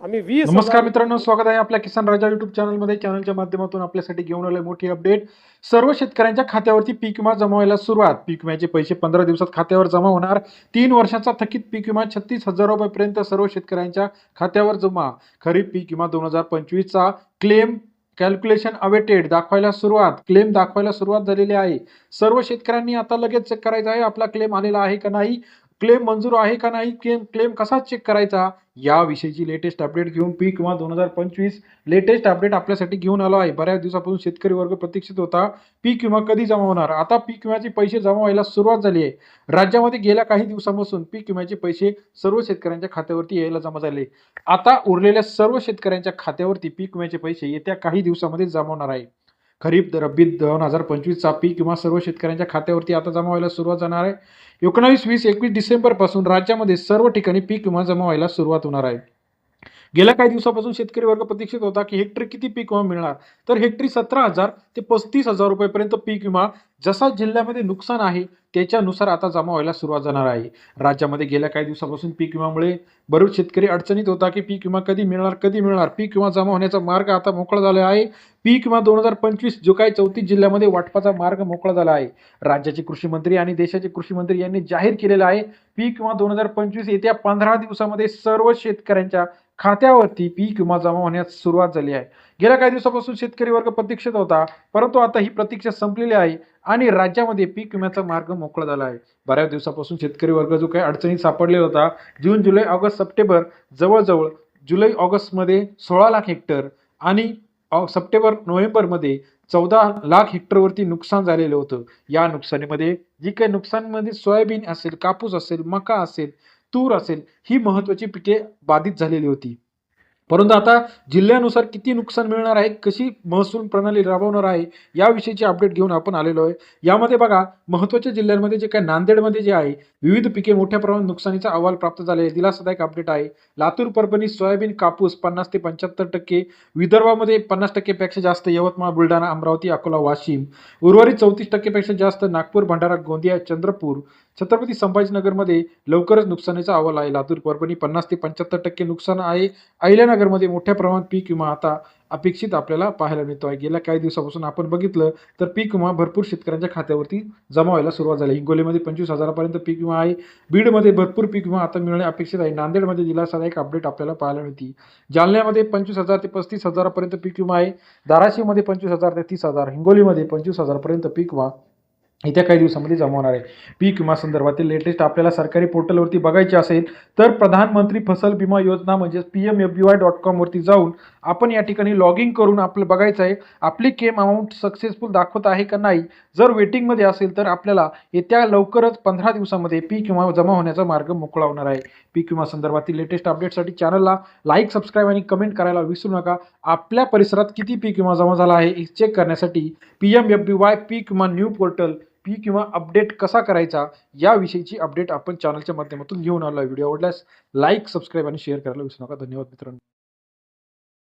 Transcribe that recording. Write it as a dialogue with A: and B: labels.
A: आम्ही वीस
B: नमस्कार मित्रांनो स्वागत आहे आपल्या किसान राजा युट्यूब चॅनलमध्ये चॅनलच्या माध्यमातून आपल्यासाठी घेऊन आलोय मोठी अपडेट सर्व शेतकऱ्यांच्या खात्यावरती पीक विमा जमा व्हायला सुरुवात. पीक विम्याचे पैसे पंधरा दिवसात खात्यावर जमा होणार. तीन वर्षाचा थकीत पीक विमा छत्तीस हजार रुपयापर्यंत सर्व शेतकऱ्यांच्या खात्यावर जमा. खरीप पीक विमा दोन हजार पंचवीसचा क्लेम कॅल्क्युलेशन अवेटेड दाखवायला सुरुवात. क्लेम दाखवायला सुरुवात झालेली आहे. सर्व शेतकऱ्यांनी आता लगेच चेक करायचा आहे आपला क्लेम आलेला आहे का नाही? क्लेम मंजूर आहे का नाही क्लेम क्लेम कसा चेक करायचा याविषयीची लेटेस्ट अपडेट घेऊन पीक किंवा दोन हजार पंचवीस लेटेस्ट अपडेट आपल्यासाठी घेऊन आलो आहे. बऱ्याच दिवसापासून शेतकरी वर्ग प्रतीक्षित होता पीक विमा कधी जमा होणार? आता पीक विम्याचे पैसे जमा व्हायला सुरुवात झाली आहे. राज्यामध्ये गेल्या काही दिवसापासून पीक विम्याचे पैसे सर्व शेतकऱ्यांच्या खात्यावरती यायला जमा झाले आता उरलेल्या सर्व शेतकऱ्यांच्या खात्यावरती पीक विम्याचे पैसे येत्या काही दिवसामध्ये जमा होणार आहे. खरीप रब्बी दोन हजार पंचवीसचा पीक विमा सर्व शेतकऱ्यांच्या खात्यावरती आता जमा व्हायला सुरुवात जाणार आहे. एकोणावीस वीस एकवीस डिसेंबरपासून राज्यामध्ये सर्व ठिकाणी पीक विमा जमा व्हायला सुरुवात होणार आहे. गेल्या काही दिवसापासून शेतकरी वर्ग प्रतीक्षित होता की हेक्टरी किती पीक विमा मिळणार? तर हेक्टरी सतरा हजार ते पस्तीस हजार रुपयेपर्यंत पीक विमा जसा जिल्ह्यामध्ये नुकसान आहे त्याच्यानुसार आता जमा व्हायला सुरुवात जाणार आहे. राज्यामध्ये गेल्या काही दिवसापासून पीक विम्यामुळे बरेच शेतकरी अडचणीत होता की पीक विमा कधी मिळणार कधी मिळणार? पीक विमा जमा होण्याचा मार्ग आता मोकळा झाला आहे. पीक विमा दोन हजार पंचवीस जो काही चौतीस जिल्ह्यामध्ये वाटपाचा मार्ग मोकळा झाला आहे. राज्याचे कृषी मंत्री आणि देशाचे कृषी मंत्री यांनी जाहीर केलेला आहे पीक विमा दोन हजार पंचवीस येत्या पंधरा दिवसामध्ये सर्व शेतकऱ्यांच्या खात्यावरती पीक विमा जमा होण्यास सुरुवात झाली आहे. गेल्या काही दिवसापासून शेतकरी वर्ग प्रतीक्षेत होता परंतु आता ही प्रतीक्षा संपलेली आहे आणि राज्यामध्ये पीक विम्याचा मार्ग मोकळा झाला आहे. बऱ्याच दिवसापासून शेतकरी वर्ग जो काही अडचणीत सापडलेला होता जून जुलै ऑगस्ट सप्टेंबर जवळजवळ जुलै ऑगस्टमध्ये सोळा लाख हेक्टर आणि सप्टेंबर नोव्हेंबरमध्ये चौदा लाख हेक्टरवरती नुकसान झालेलं होतं. या नुकसानीमध्ये जी काही नुकसानमध्ये सोयाबीन असेल कापूस असेल मका असेल तूर असेल ही महत्त्वाची पिके बाधित झालेली होती. परंतु आता जिल्ह्यानुसार किती नुकसान मिळणार आहे कशी महसूल प्रणाली राबवणार आहे याविषयीची अपडेट घेऊन आपण आलेलो आहे. यामध्ये बघा महत्त्वाच्या जिल्ह्यांमध्ये जे काय नांदेडमध्ये जे आहे विविध पिके मोठ्या प्रमाणात नुकसानीचा अहवाल प्राप्त झाले आहे दिलासादायक अपडेट आहे. लातूर परभणी सोयाबीन कापूस पन्नास ते पंच्याहत्तर टक्के विदर्भामध्ये पन्नास टक्केपेक्षा जास्त यवतमाळ बुलढाणा अमरावती अकोला वाशिम उर्वरित चौतीस टक्केपेक्षा जास्त नागपूर भंडारा गोंदिया चंद्रपूर छत्रपती संभाजीनगरमध्ये लवकरच नुकसानीचा अहवाल आहे. लातूर परभणी पन्नास ते पंच्याहत्तर टक्के नुकसान आहे. अहिल्यानगरमध्ये मोठ्या प्रमाणात पीक विमा आता अपेक्षित आपल्याला पाहायला मिळतो आहे. गेल्या काही दिवसापासून आपण बघितलं तर पीक विमा भरपूर शेतकऱ्यांच्या खात्यावरती जमा व्हायला सुरुवात झाली हिंगोलीमध्ये पंचवीस हजारापर्यंत पीक विमा आहे. बीडमध्ये भरपूर पीक विमा आता मिळणे अपेक्षित आहे. नांदेडमध्ये दिलासादायक अपडेट आपल्याला पाहायला मिळते. जालन्यामध्ये पंचवीस हजार ते पस्तीस हजारापर्यंत पीक विमा आहे. धाराशिवमध्ये पंचवीस हजार ते तीस हजार. हिंगोलीमध्ये पंचवीस हजारपर्यंत पीक विमा येत्या काही दिवसामध्ये जमा होणार आहे. पीक विमा संदर्भातील लेटेस्ट आपल्याला सरकारी पोर्टलवरती बघायचे असेल तर प्रधानमंत्री फसल विमा योजना म्हणजेच P M F B Y dot कॉमवरती जाऊन आपण या ठिकाणी लॉग इन करून आपलं बघायचं आहे आपली केम अमाऊंट सक्सेसफुल दाखवत आहे का नाही जर वेटिंगमध्ये असेल तर आपल्याला येत्या लवकरच पंधरा दिवसामध्ये पीक विमा जमा होण्याचा मार्ग मोकळा होणार आहे. पीक विमा संदर्भातील लेटेस्ट अपडेटसाठी चॅनलला लाईक सबस्क्राईब आणि कमेंट करायला विसरू नका. आपल्या परिसरात किती पीक विमा जमा झाला आहे? हे चेक करण्यासाठी P M F B Y पीक विमा न्यू पोर्टल पीक किंवा अपडेट कसा करायचा? याविषयीची अपडेट आपण चॅनलच्या माध्यमातून घेऊन आलो आहे. व्हिडिओ आवडल्यास लाईक सबस्क्राईब आणि शेअर करायला विसरू नका. धन्यवाद मित्रांनो.